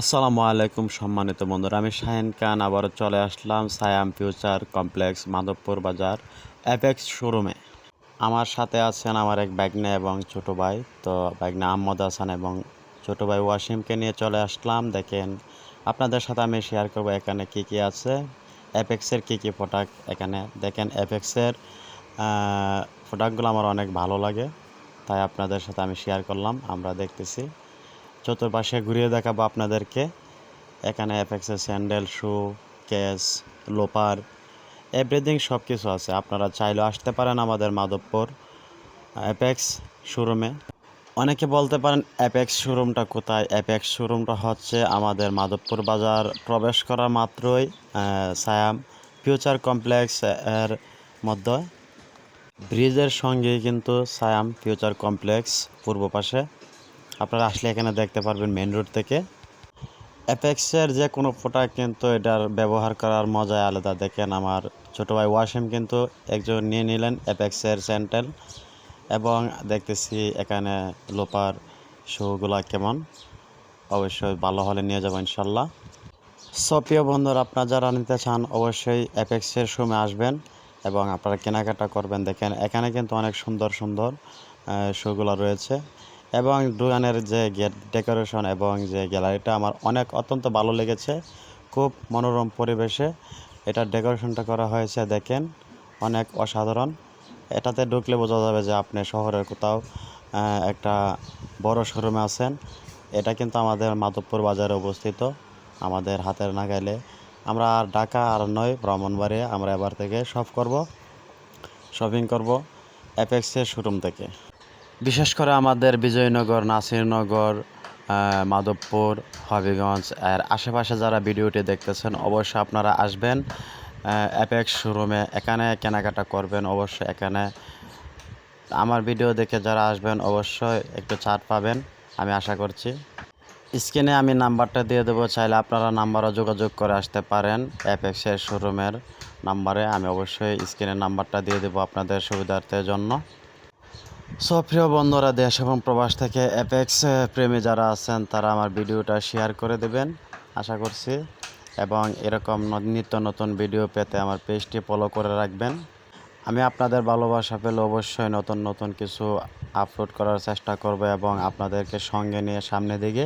আসসালামু আলাইকুম সম্মানিত বন্ধুরা, আমি শাহিন খান, আবারও চলে আসলাম Sayam future complex Madhabpur Bazar apex শোরুমে। আমার সাথে আছেন আমার এক ব্যাগনে এবং ছোট ভাই, তো ব্যাগনে আহমদ হাসান এবং ছোট ভাই ওয়াসিমকে নিয়ে চলে আসলাম। দেখেন, আপনাদের সাথে আমি শেয়ার করব এখানে কি কি আছে অ্যাপেক্সের কি কি প্রোডাক্ট এখানে। দেখেন অ্যাপেক্সের প্রোডাক্টগুলো আমার অনেক ভালো লাগে, তাই আপনাদের সাথে আমি শেয়ার করলাম, আমরা দেখতেছি। চতুর্পাশে ঘুরিয়ে দেখাবো আপনাদেরকে। এখানে এফএক্সের sandal shoe case loafer everything সব কিছু আছে। আপনারা চাইলেও আসতে পারেন আমাদের মাধবপুর অ্যাপেক্স শোরুমে অনেকে বলতে পারেন অ্যাপেক্স শোরুমটা কোথায়? অ্যাপেক্স শোরুমটা হচ্ছে আমাদের মাধবপুর বাজার প্রবেশ করা মাত্রই সায়াম ফিউচার কমপ্লেক্স এর মধ্যে। ব্রিজের সঙ্গেই কিন্তু সায়াম ফিউচার কমপ্লেক্স পূর্ব পাশে। আপনারা আসলে এখানে দেখতে পারবেন মেন রোড থেকে। অ্যাপেক্সের যে কোনো প্রোডাক্ট কিন্তু এটার ব্যবহার করার মজাই আলাদা। দেখেন আমার ছোটো ভাই ওয়াসিম কিন্তু একজন নিয়ে নিলেন অ্যাপেক্সের স্যান্ডেল এবং দেখতেছি এখানে লোপার শোগুলা কেমন। অবশ্যই ভালো হলে নিয়ে যাব ইনশাল্লাহ। সো প্রিয় বন্ধুরা, আপনারা যারা নিতে চান অবশ্যই অ্যাপেক্সের সময় আসবেন এবং আপনারা কেনাকাটা করবেন। দেখেন এখানে কিন্তু অনেক সুন্দর সুন্দর শোগুলো রয়েছে। এবং দোকানের যে গেট ডেকোরেশন এবং যে গ্যালারিটা আমার অনেক অত্যন্ত ভালো লেগেছে। খুব মনোরম পরিবেশে এটার ডেকোরেশনটা করা হয়েছে, দেখেন। অনেক অসাধারণ। এটাতে ঢুকলে বোঝা যাবে যে আপনি শহরের কোথাও একটা বড় শোরুমে আছেন। এটা কিন্তু আমাদের মাধবপুর বাজারে অবস্থিত, আমাদের হাতের নাগালে। আমরা আর ঢাকা আর নয়, ব্রাহ্মণবাড়িয়া আমরা এবার থেকে শপ করব শপিং করব অ্যাপেক্সের শোরুম থেকে। বিশেষ করে আমাদের বিজয়নগর, নাসিরনগর মাধবপুর, হবিগঞ্জ, এর আশেপাশে যারা ভিডিওটি দেখতেছেন, অবশ্যই আপনারা আসবেন অ্যাপেক্স শোরুমে এখানে কেনাকাটা করবেন, অবশ্যই এখানে। আমার ভিডিও দেখে যারা আসবেন, অবশ্যই একটু ছাড় পাবেন, আমি আশা করছি। স্ক্রিনে আমি নাম্বারটা দিয়ে দেবো, চাইলে আপনারা নাম্বারও যোগাযোগ করে আসতে পারেন অ্যাপেক্সের শোরুমের নাম্বারে। আমি অবশ্যই স্ক্রিনের নাম্বারটা দিয়ে দেবো আপনাদের সুবিধার্থের জন্য। সো প্রিয় বন্ধুরা, দেশ এবং প্রবাস থেকে অ্যাপেক্স প্রেমী যারা আছেন, তারা আমার ভিডিওটা শেয়ার করে দেবেন, আশা করছি। এবং এরকম নিত্য নতুন ভিডিও পেতে আমার পেজটি ফলো করে রাখবেন। আমি আপনাদের ভালোবাসা পেলে অবশ্যই নতুন নতুন কিছু আপলোড করার চেষ্টা করব এবং আপনাদেরকে সঙ্গে নিয়ে সামনে দিকে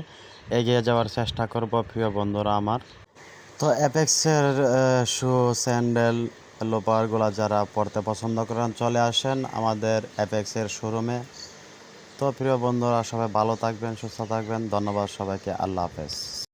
এগিয়ে যাওয়ার চেষ্টা করব, প্রিয় বন্ধুরা আমার। তো অ্যাপেক্সের শু স্যান্ডেল লোপারগুলো যারা পড়তে পছন্দ করেন, চলে আসেন আমাদের অ্যাপেক্সের শোরুমে তো প্রিয় বন্ধুরা, সবাই ভালো থাকবেন, সুস্থ থাকবেন। ধন্যবাদ সবাইকে। আল্লাহ হাফেজ।